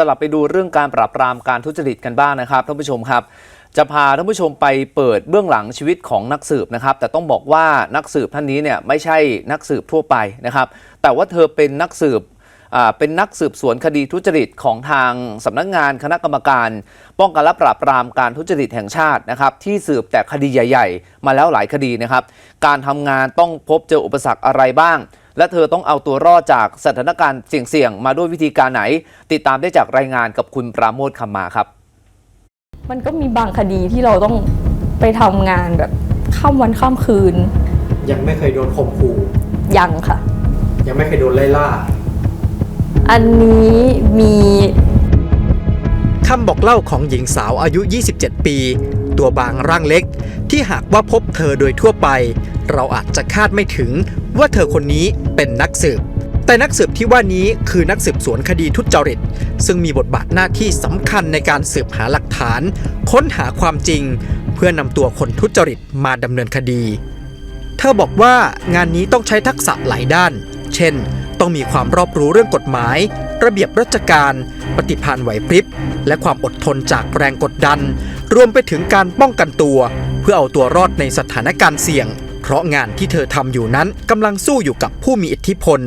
สลับไปดูเรื่องการปราบปรามการทุจริตกันบ้างนะครับท่านผู้ชมครับ จะพาท่านผู้ชมไปเปิดเบื้องหลังชีวิตของนักสืบนะครับ แต่ต้องบอกว่านักสืบท่านนี้เนี่ยไม่ใช่นักสืบทั่วไปนะครับ แต่ว่าเธอเป็นนักสืบอ่าเป็นนักสืบสวนคดีทุจริตของทางสำนักงานคณะกรรมการ ป้องกันและปราบปรามการทุจริตแห่งชาตินะครับ ที่สืบแต่คดีใหญ่ ๆ มาแล้วหลายคดีนะครับ การทำงานต้องพบเจออุปสรรคอะไรบ้าง และเธอต้องเอาตัวรอดจากสถานการณ์เสี่ยงๆ มาด้วยวิธีการไหน ติดตามได้จากรายงานกับคุณปราโมทคำมาครับ มันก็มีบางคดีที่เราต้องไปทำงานแบบข้ามวันข้ามคืน ยังไม่เคยโดนข่มขู่ยังค่ะ ยังไม่เคยโดนไล่ล่า อันนี้มีคำบอกเล่าของหญิงสาวอายุ 27 ปี ตัวบางร่างเล็ก ที่หากว่าพบเธอโดยทั่วไป เราอาจจะคาดไม่ถึงว่าเธอคนนี้เป็นนักสืบ แต่นักสืบที่ว่านี้คือนักสืบสวนคดีทุจริต ซึ่งมีบทบาทหน้าที่สำคัญในการสืบหาหลักฐาน ค้นหาความจริง เพื่อนำตัวคนทุจริตมาดำเนินคดี เธอบอกว่างานนี้ต้องใช้ทักษะหลายด้าน เช่นต้องมีความรอบรู้เรื่องกฎหมาย ระเบียบราชการ ปฏิภาณไหวพริบ และความอดทนจากแรงกดดัน รวมไปถึงการป้องกันตัว เพื่อเอาตัวรอดในสถานการณ์เสี่ยง เพราะงานที่เธอทำอยู่นั้นกำลังสู้อยู่กับผู้มีอิทธิพล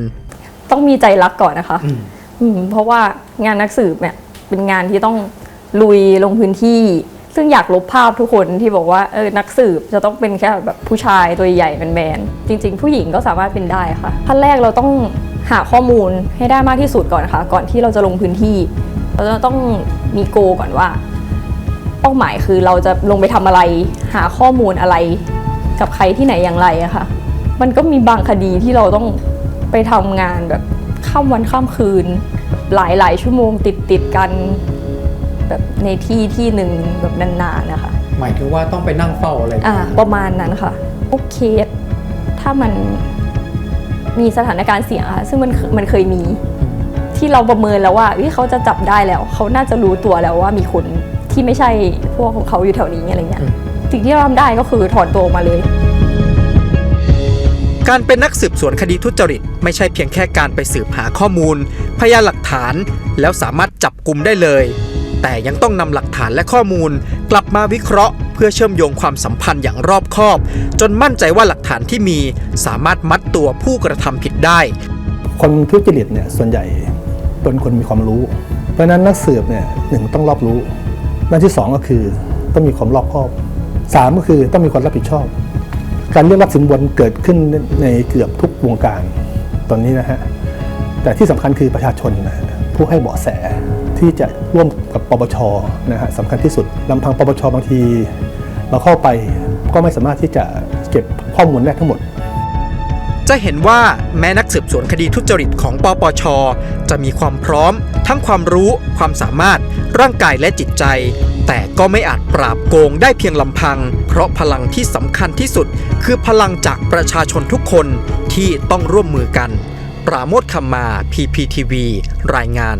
ต้องมีใจรักก่อนนะคะอืมเพราะว่างานนักสืบเนี่ยเป็นงานที่ต้องลุยลงพื้นที่ ซึ่งอยากลบภาพทุกคนที่บอกว่าเออนักสืบจะต้องเป็นแค่แบบผู้ชายตัวใหญ่แมนๆจริง ๆ ผู้หญิงก็สามารถเป็นได้ค่ะขั้นแรกเราต้องหาข้อมูลให้ได้มากที่สุดก่อนค่ะ ก่อนที่เราจะลงพื้นที่ เราจะต้องมีโกก่อนว่า เป้าหมายคือเราจะลงไปทำอะไร หาข้อมูลอะไร กับใครที่ไหนอย่างไรอะค่ะ มันก็มีบางคดีที่เราต้องไปทำงานแบบข้ามวันข้ามคืน หลายหลายๆชั่วโมงติดติดๆกันแบบในที่ที่หนึ่งแบบนานๆนะคะ หมายถึงว่าต้องไปนั่งเฝ้าอะไรอ่าประมาณนั้นค่ะพวกเคสถ้ามันมีสถานการณ์เสี่ยงอะค่ะซึ่งมันมันเคยมี ที่เราประเมินแล้วว่าเฮ้ยเขาจะจับได้แล้ว เขาน่าจะรู้ตัวแล้วว่ามีคน ที่ไม่ใช่พวกของเขาอยู่แถวนี้อะไรเงี้ยสิ่งที่เราทำได้ก็คือถอนตัวออกมาเลย การเป็นนักสืบสวนคดีทุจริต ไม่ใช่เพียงแค่การไปสืบหาข้อมูล พยานหลักฐาน แล้วสามารถจับกลุ่มได้เลย แต่ยังต้องนำหลักฐานและข้อมูล กลับมาวิเคราะห์ เพื่อเชื่อมโยงความสัมพันธ์อย่างรอบคอบ จนมั่นใจว่าหลักฐานที่มี สามารถมัดตัวผู้กระทำผิดได้ คนทุจริตเนี่ยส่วนใหญ่เป็นคนมีความรู้ เพราะฉะนั้นนักสืบเนี่ยหนึ่งต้องรอบรู้ ด้านที่สองก็คือต้องมีความรอบคอบสามก็คือต้องมีความรับผิดชอบ การเรียกรับสินบนเกิดขึ้นในเกือบทุกวงการตอนนี้นะฮะแต่ที่สำคัญคือประชาชนนะผู้ให้เบาะแสที่จะร่วมกับปปชนะฮะสำคัญที่สุดลำพังปปชบางที เราเข้าไปก็ไม่สามารถที่จะเก็บข้อมูลได้ทั้งหมด จะเห็นว่าแม้นักสืบสวนคดีทุจริตของปปช จะมีความพร้อม ทั้งความรู้ ความสามารถ ร่างกายและจิตใจ แต่ก็ไม่อาจปราบโกงได้เพียงลำพัง เพราะพลังที่สำคัญที่สุด คือพลังจากประชาชนทุกคนที่ต้องร่วมมือกัน ปราโมทคำมา PPTV รายงาน